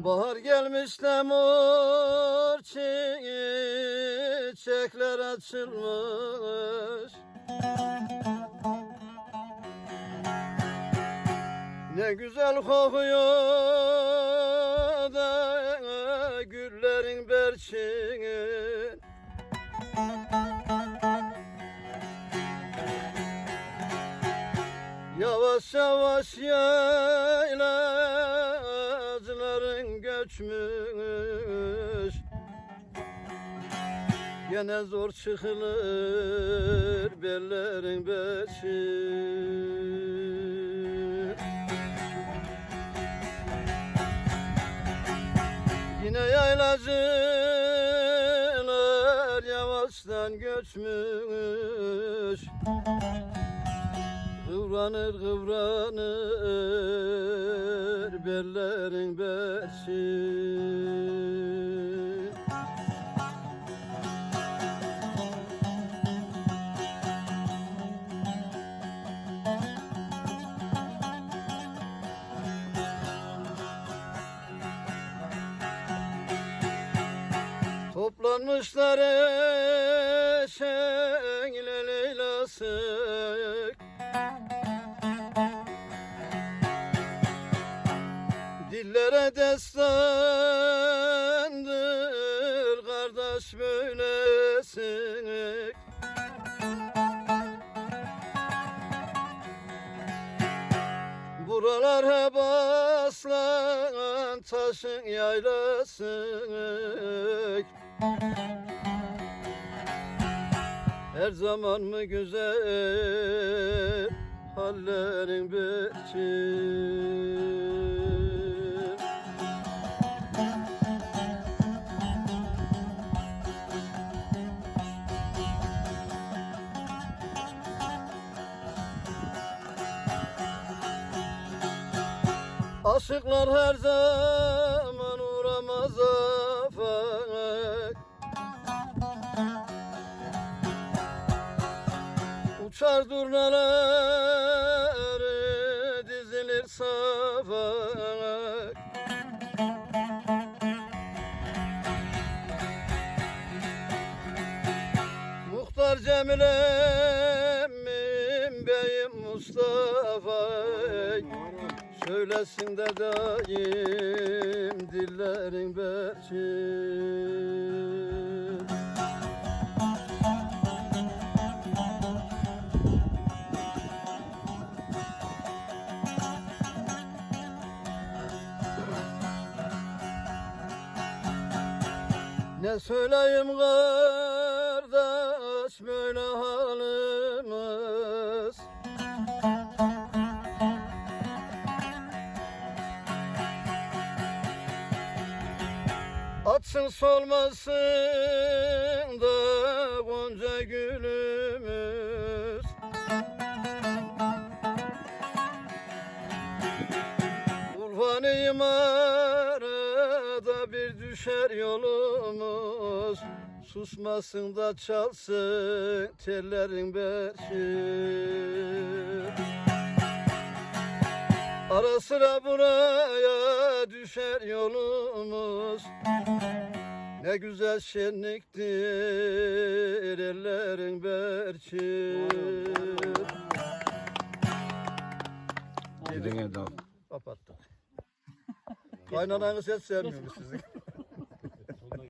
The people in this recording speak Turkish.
Gelmiş de mor çiçekler açılmış. Ne güzel kokuyor da güllerin berçin Yavaş yavaş yaylacıların göçmüş Gene zor çıkılır bellerin beşi. Yine yaylacılar yavaştan göçmüş. Kıvranır kıvranır bellerin beşi. Toplanmışlar eşeğle leylası Dillere destandır kardeş böylesi Buralar hep aslan taşın yaylası. Her zaman mı güzel hallerin biçim Aşıklar her zaman uğramaz afet. Uçar durnalar dizilir safak Muhtar Cemil emmim beyim Mustafa Söylesin de daim dillerin berçin Ne söyleyeyim kardeş böyle halimiz Atsın solmasın da gonca gülümüz. Urfanıyım arada bir düşer yolumuz. Susmasın da çalsın tellerin berşi Ara sıra buraya düşer yolumuz Ne güzel şenliktir ellerin berçi Gidin Eda. Kapattık. Kaynananı ses sevmiyormuş sizin.